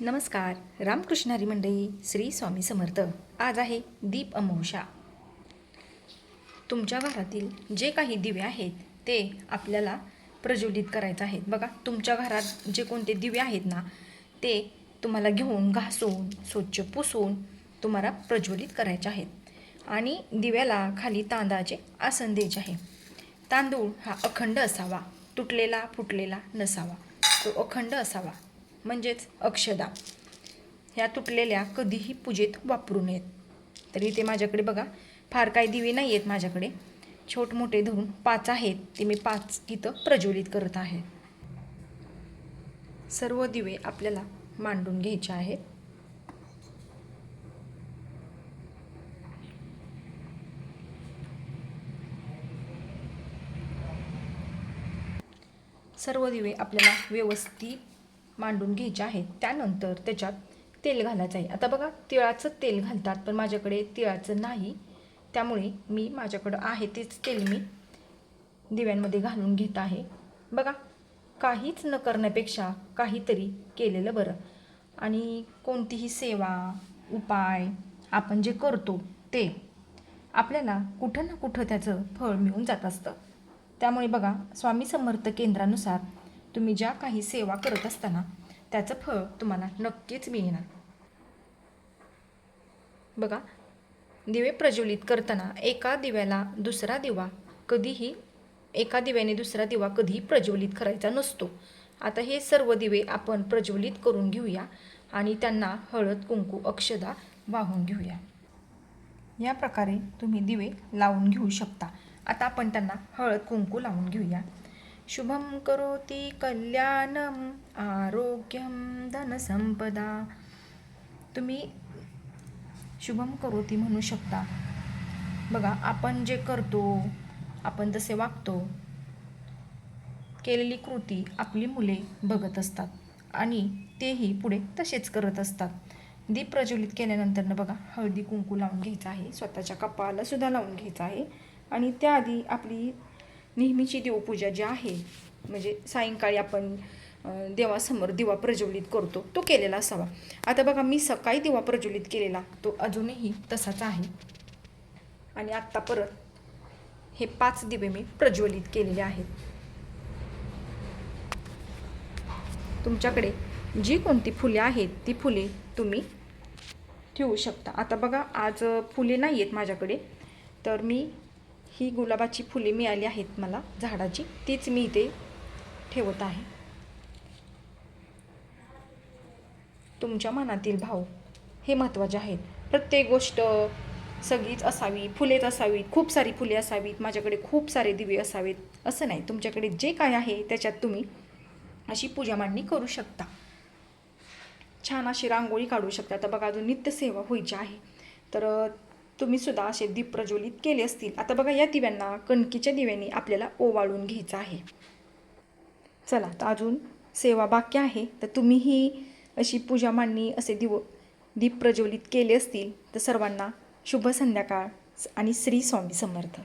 नमस्कार रामकृष्णारी मंडळी श्री स्वामी समर्थ. आज आहे दीप अमावस्या. तुमच्या घरातील जे काही दिवे आहेत ते आपल्याला प्रज्वलित करायचे आहेत. बघा तुमच्या घरात जे कोणते दिवे आहेत ना ते तुम्हाला घेऊन घासून स्वच्छ पुसून तुम्हाला प्रज्वलित करायचे आहेत. आणि दिव्याला खाली तांदळाचे आसन द्यायचे आहे. तांदूळ हा अखंड असावा तुटलेला फुटलेला नसावा. तो अखंड असावा. म्हणजेच अक्षदा ह्या तुटलेल्या कधीही पूजेत वापरू नयेत. तर इथे माझ्याकडे बघा फार काही दिवे नाही आहेत माझ्याकडे. छोट मोठे धरून पाच आहेत ते मी पाच इथं प्रज्वलित करत आहे. सर्व दिवे आपल्याला मांडून घ्यायचे आहेत. सर्व दिवे आपल्याला व्यवस्थित मांडून घ्यायचे आहेत. त्यानंतर त्याच्यात तेल घालायचं आहे. आता बघा तिळाचं तेल घालतात पण माझ्याकडे तिळाचं नाही. त्यामुळे मी माझ्याकडं आहे तेच तेल मी दिव्यांमध्ये घालून घेत आहे. बघा काहीच न करण्यापेक्षा काहीतरी केलेलं बरं. आणि कोणतीही सेवा उपाय आपण जे करतो ते आपल्याला कुठं ना कुठं त्याचं फळ मिळून जात असतं. त्यामुळे बघा स्वामी समर्थ केंद्रानुसार तुम्ही ज्या काही सेवा करत असताना त्याचं फळ तुम्हाला नक्कीच मिळणार. बघा दिवे प्रज्वलित करताना एका दिव्याला दुसरा दिवा कधीही एका दिव्याने दुसरा दिवा कधीही प्रज्वलित करायचा नसतो. आता हे सर्व दिवे आपण प्रज्वलित करून घेऊया आणि त्यांना हळद कुंकू अक्षदा वाहून घेऊया. या प्रकारे तुम्ही दिवे लावून घेऊ शकता. आता आपण त्यांना हळद कुंकू लावून घेऊया. शुभम करोती कल्याणम आरोग्यम धनसंपदा तुम्ही शुभम करोती म्हणू शकता. बघा आपण जे करतो आपण जसे वागतो. केलेली कृती आपली मुले बघत असतात आणि तेही पुढे तसेच करत असतात. दीप प्रज्वलित केल्यानंतर बघा हळदी कुंकू लावून घ्यायचं आहे स्वतःच्या कपाळाला सुद्धा लावून घ्यायचं आहे. आणि त्याआधी आपली नेहमीची देवपूजा जी आहे म्हणजे सायंकाळी आपण देवासमोर दिवा प्रज्वलित करतो तो केलेला असावा. आता बघा मी सकाळी दिवा प्रज्वलित केलेला तो अजूनही तसाच आहे. आणि आत्ता परत हे पाच दिवे मी प्रज्वलित केलेले आहेत. तुमच्याकडे जी कोणती फुले आहेत ती फुले तुम्ही ठेवू शकता. आता बघा आज फुले नाही आहेत माझ्याकडे तर मी ही गुलाबाची फुले मिळाली आहेत मला झाडाची तीच मी इथे ठेवत आहे. तुमच्या मनातील भाव हे महत्त्वाचे आहेत. प्रत्येक गोष्ट सगळीच असावी फुलेच असावीत खूप सारी फुले असावीत माझ्याकडे खूप सारे दिवे असावेत असं नाही. तुमच्याकडे जे काय आहे त्याच्यात तुम्ही अशी पूजा मांडणी करू शकता. छान अशी रांगोळी काढू शकता. आता बघा अजून नित्यसेवा व्हायची आहे. तर तुम्ही सुद्धा असे दीप प्रज्वलित केले असतील. आता बघा या दिव्यांना कणकीच्या दिव्यांनी आपल्याला ओवाळून घ्यायचं आहे. चला तर अजून सेवा बाकी आहे. तर तुम्हीही अशी पूजा मांडणी असे दिव दीप प्रज्वलित केले असतील तर सर्वांना शुभ संध्याकाळ आणि श्री स्वामी समर्थ.